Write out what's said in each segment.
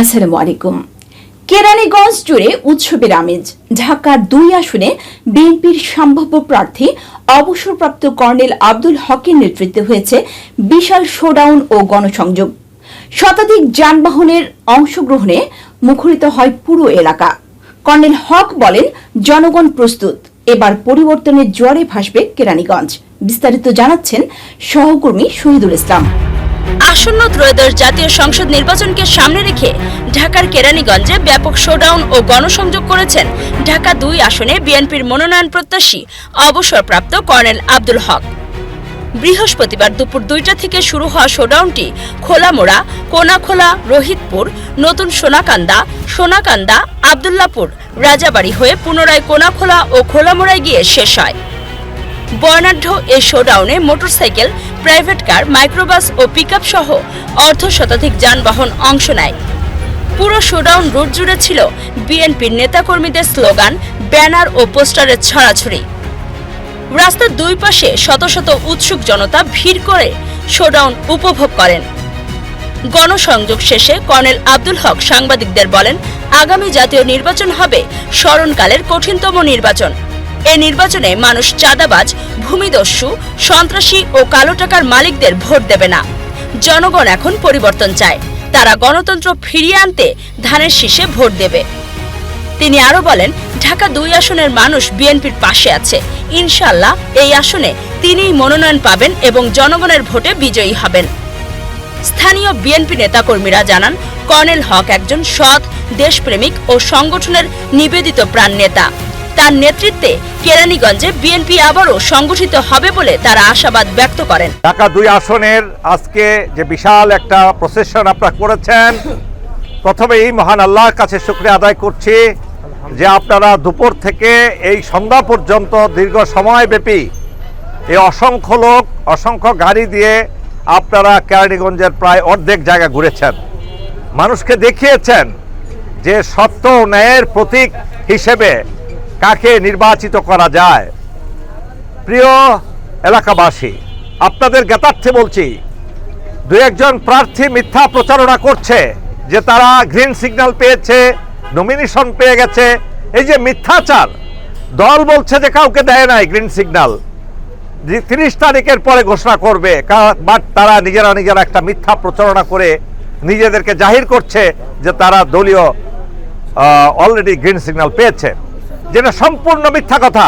আসসালামু আলাইকুম কেরানীগঞ্জ জুড়ে উৎসবের আমেজ। ঢাকার দুই আসনে বিএনপির সম্ভাব্য প্রার্থী, অবসরপ্রাপ্ত কর্নেল আব্দুল হকের নেতৃত্বে হয়েছে বিশাল শোডাউন ও গণসংযোগ। শতাধিক যানবাহনের অংশগ্রহণে মুখরিত হয় পুরো এলাকা। কর্নেল হক বলেন, জনগণ প্রস্তুত। এবার পরিবর্তনের জোয়ারে ভাসবে কেরানীগঞ্জ। বিস্তারিত জানাচ্ছেন সহকর্মী শহীদুল ইসলাম। আসন্ন ত্রয়োদশ জাতীয় সংসদ নির্বাচনকে সামনে রেখে ঢাকার কেরানীগঞ্জে ব্যাপক শোডাউন ও গণসংযোগ করেছেন ঢাকা দুই আসনে বিএনপির মনোনয়ন প্রত্যাশী অবসরপ্রাপ্ত কর্নেল আব্দুল হক। বৃহস্পতিবার দুপুর দুইটা থেকে শুরু হওয়া শোডাউনটি খোলামোড়া, কোনাখোলা, রোহিতপুর, নতুন সোনাকান্দা সোনাকান্দা, আবদুল্লাপুর, রাজাবাড়ি হয়ে পুনরায় কোনাখোলা ও খোলামোড়ায় গিয়ে শেষ হয়। বর্ণাঢ্য এ শোডাউনে মোটরসাইকেল প্রাইভেট কার মাইক্রোবাস ও পিকআপ সহ অর্ধ শতাধিক যানবাহন অংশ নেয়। পুরো শোডাউন রুট জুড়ে ছিল বিএনপির নেতাকর্মীদের স্লোগান, ব্যানার ও পোস্টারের ছড়াছড়ি। রাস্তার দুই পাশে শত শত উৎসুক জনতা ভিড় করে শোডাউন উপভোগ করেন। গণসংযোগ শেষে কর্নেল আব্দুল হক সাংবাদিকদের বলেন, আগামী জাতীয় নির্বাচন হবে স্মরণকালের কঠিনতম নির্বাচন। এ নির্বাচনে মানুষ চাঁদাবাজ, ভূমিদস্যু, সন্ত্রাসী ও কালো টাকার মালিকদের ভোট দেবে না। জনগণ এখন পরিবর্তন চায়। তারা গণতন্ত্র ফিরিয়ে আনতে ধানের শীষে ভোট দেবে। তিনি আরও বলেন, ঢাকা দুই আসনের মানুষ বিএনপির পাশে আছে। ইনশাল্লাহ এই আসনে তিনিই মনোনয়ন পাবেন এবং জনগণের ভোটে বিজয়ী হবেন। স্থানীয় বিএনপি নেতাকর্মীরা জানান, কর্নেল হক একজন সৎ, দেশপ্রেমিক ও সংগঠনের নিবেদিত প্রাণ নেতা। তার নেতৃত্বে কেরানীগঞ্জে বিএনপি আবারও সংগঠিত হবে বলে তারা আশাবাদ ব্যক্ত করেন। ঢাকা দুই আসনের আজকে যে বিশাল একটা প্রসেশন আপনারা করেছেন, প্রথমেই মহান আল্লাহর কাছে শুক্রিয়া আদায় করছি যে আপনারা দুপুর থেকে এই সন্ধ্যা পর্যন্ত দীর্ঘ সময়ব্যাপী এই অসংখ্য লোক, অসংখ্য গাড়ি দিয়ে আপনারা কেরানীগঞ্জের প্রায় অর্ধেক জায়গা ঘুরেছেন। মানুষকে দেখিয়েছেন যে সত্য ন্যায়ের প্রতীক হিসেবে কাকে নির্বাচিত করা যায়? প্রিয় এলাকাবাসী, আপনাদের জ্ঞাতার্থে বলছি, দু একজন প্রার্থী মিথ্যা প্রচারণা করছে যে তারা গ্রিন সিগন্যাল পেয়েছে নমিনেশন পেয়ে গেছে, এই যে মিথ্যাচার, দল বলছে যে কাউকে দেয় নাই গ্রিন সিগন্যাল। তিরিশ তারিখের পরে ঘোষণা করবে বাট তারা নিজেরা নিজেরা একটা মিথ্যা প্রচারণা করে নিজেদেরকে জাহির করছে যে তারা দলীয় অলরেডি গ্রিন সিগন্যাল পেয়েছে। যেটা সম্পূর্ণ মিথ্যা কথা।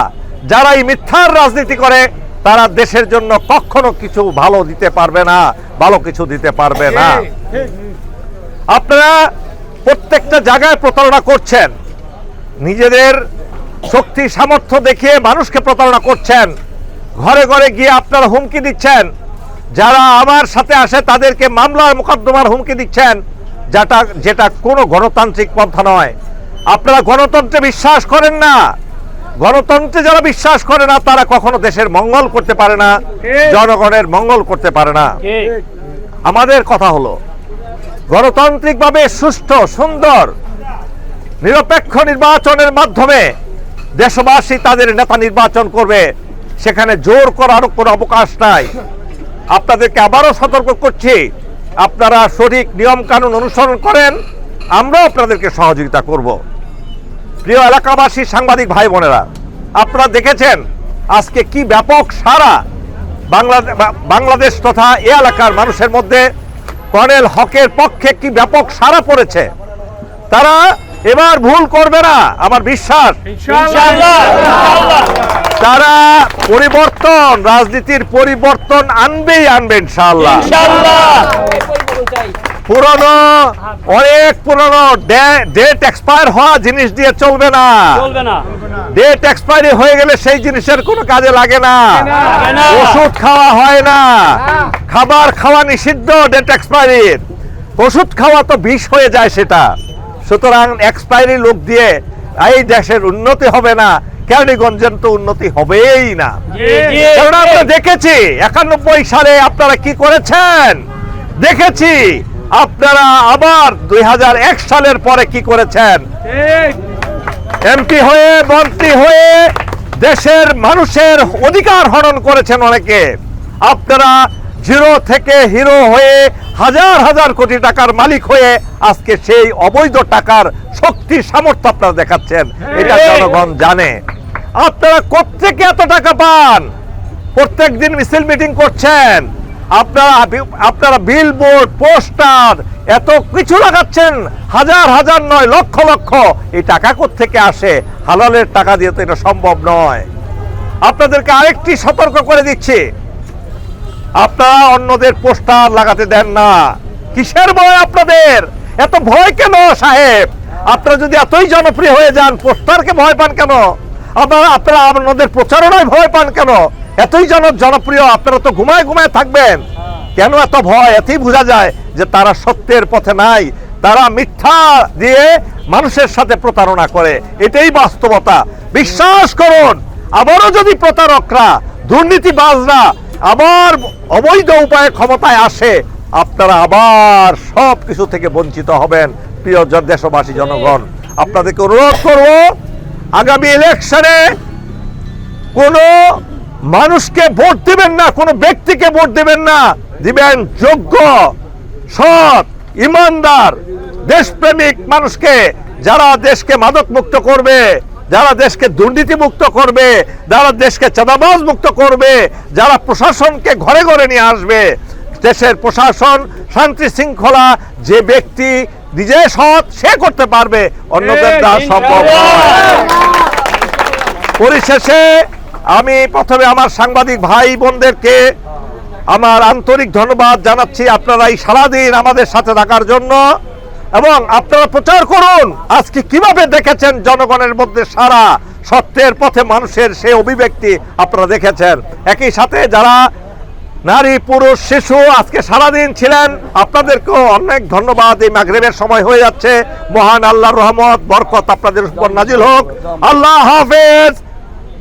যারা এই মিথ্যার রাজনীতি করে তারা দেশের জন্য কখনো কিছু ভালো দিতে পারবে না ভালো কিছু দিতে পারবে না। আপনারা প্রত্যেকটা জায়গায় প্রতারণা করছেন। নিজেদের শক্তি সামর্থ্য দেখিয়ে মানুষকে প্রতারণা করছেন। ঘরে ঘরে গিয়ে আপনারা হুমকি দিচ্ছেন। যারা আমার সাথে আসে তাদেরকে মামলার মোকদ্দমার হুমকি দিচ্ছেন। যেটা যেটা কোনো গণতান্ত্রিক পন্থা নয়। আপনারা গণতন্ত্রে বিশ্বাস করেন না। গণতন্ত্রে যারা বিশ্বাস করে না তারা কখনো দেশের মঙ্গল করতে পারে না জনগণের মঙ্গল করতে পারে না। আমাদের কথা হলো গণতান্ত্রিকভাবে সুষ্ঠু সুন্দর নিরপেক্ষ নির্বাচনের মাধ্যমে দেশবাসী তাদের নেতা নির্বাচন করবে। সেখানে জোর করার কোনো অবকাশ নাই। আপনাদেরকে আবারও সতর্ক করছি আপনারা সঠিক নিয়ম কানুন অনুসরণ করেন আমরাও আপনাদেরকে সহযোগিতা করব। প্রিয় এলাকাবাসী সাংবাদিক ভাই বোনেরা আপনারা দেখেছেন আজকে কি ব্যাপক সারা বাংলাদেশ বাংলাদেশ তথা এ এলাকার মানুষের মধ্যে কর্নেল হকের পক্ষে কি ব্যাপক সারা পড়েছে? তারা এবার ভুল করবে না আমার বিশ্বাস। তারা পরিবর্তন রাজনীতির পরিবর্তন আনবেই আনবে ইনশাআল্লাহ। পুরনো অনেক পুরনো। ডেট এক্সপায়ার হওয়া জিনিস দিয়ে চলবে না। চলবে না। ডেট এক্সপায়ারি হয়ে গেলে সেই জিনিসের কোনো কাজে লাগে না। লাগে না। ওষুধ খাওয়া হয় না। খাবার খাওয়া নিষিদ্ধ ডেট এক্সপায়ারির ওষুধ খাওয়া তো বিষ হয়ে যায় সেটা। সুতরাং এক্সপায়ারি লোক দিয়ে এই দেশের উন্নতি হবে না। কেরানীগঞ্জের তো উন্নতি হবেই না। কারণ আমরা দেখেছি একানব্বই সালে আপনারা কি করেছেন? দেখেছি আপনারা আবার দুই হাজার এক সালের পরে কি করেছেন? এমপি হয়ে মন্ত্রী হয়ে দেশের মানুষের অধিকার হরণ করেছেন অনেকে। আপনারা জিরো থেকে হিরো হয়ে হাজার হাজার কোটি টাকার মালিক হয়ে আজকে সেই অবৈধ টাকার শক্তি সামর্থ্য আপনারা দেখাচ্ছেন। এটা জনগণ জানে। আপনারা কোত্থেকে এত টাকা পান? প্রত্যেক দিন মিছিল মিটিং করছেন। আপনারা আপনারা বিল বোর্ড পোস্টার এত কিছু লাগাচ্ছেন। হাজার হাজার নয়, লক্ষ লক্ষ। এই টাকা থেকে আসে? হালালের টাকা দিয়ে তো এটা সম্ভব নয়। আপনাদেরকে আরেকটি সতর্ক করে দিচ্ছি। আপনারা অন্যদের পোস্টার লাগাতে দেন না। কিসের ভয় আপনাদের? এত ভয় কেন সাহেব? আপনারা যদি এতই জনপ্রিয় হয়ে যান পোস্টারকে ভয় পান কেন? আপনারা আপনারা আপনাদের প্রচারণায় ভয় পান কেন? এতই জন জনপ্রিয় আপনারা তো ঘুমায় ঘুমায় থাকবেন। কেন এত ভয়? এতেই বোঝা যায় যে তারা সত্যের পথে নাই। তারা মিথ্যা দিয়ে মানুষের সাথে প্রতারণা করে। এটাই বাস্তবতা। বিশ্বাস করুন আবারও যদি প্রতারকরা দুর্নীতিবাজরা আবার অবৈধ উপায়ে ক্ষমতায় আসে আপনারা আবার সব কিছু থেকে বঞ্চিত হবেন। প্রিয় দেশবাসী জনগণ আপনাদেরকে অনুরোধ করব আগামী ইলেকশনে কোনো মানুষকে ভোট দিবেন না কোনো ব্যক্তিকে ভোট দিবেন না। দিবেন যোগ্য সৎ ইমানদার দেশপ্রেমিক মানুষকে যারা দেশকে মাদক মুক্ত করবে যারা দেশকে দুর্নীতি মুক্ত করবে যারা দেশকে চাঁদাবাজ মুক্ত করবে যারা প্রশাসনকে ঘরে ঘরে নিয়ে আসবে। দেশের প্রশাসন শান্তি শৃঙ্খলা যে ব্যক্তি নিজে সৎ সে করতে পারবে। অন্যদের দ্বারা সম্ভব পরিশেষে আমি প্রথমে আমার সাংবাদিক ভাই বোনদেরকে আমার আন্তরিক ধন্যবাদ জানাচ্ছি আপনারা এই সারাদিন আমাদের সাথে থাকার জন্য। এবং আপনারা প্রচার করুন, আজকে কীভাবে দেখেছেন জনগণের মধ্যে সারা সত্যের পথে মানুষের সে অভিব্যক্তি আপনারা দেখেছেন। একই সাথে যারা নারী, পুরুষ, শিশু আজকে সারাদিন ছিলেন, আপনাদেরকেও অনেক ধন্যবাদ। এই মাগরেবের সময় হয়ে যাচ্ছে। মহান আল্লাহর রহমত, বরকত আপনাদের উপর নাজিল হোক। আল্লাহ হাফেজ।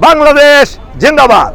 বাংলাদেশ জিন্দাবাদ।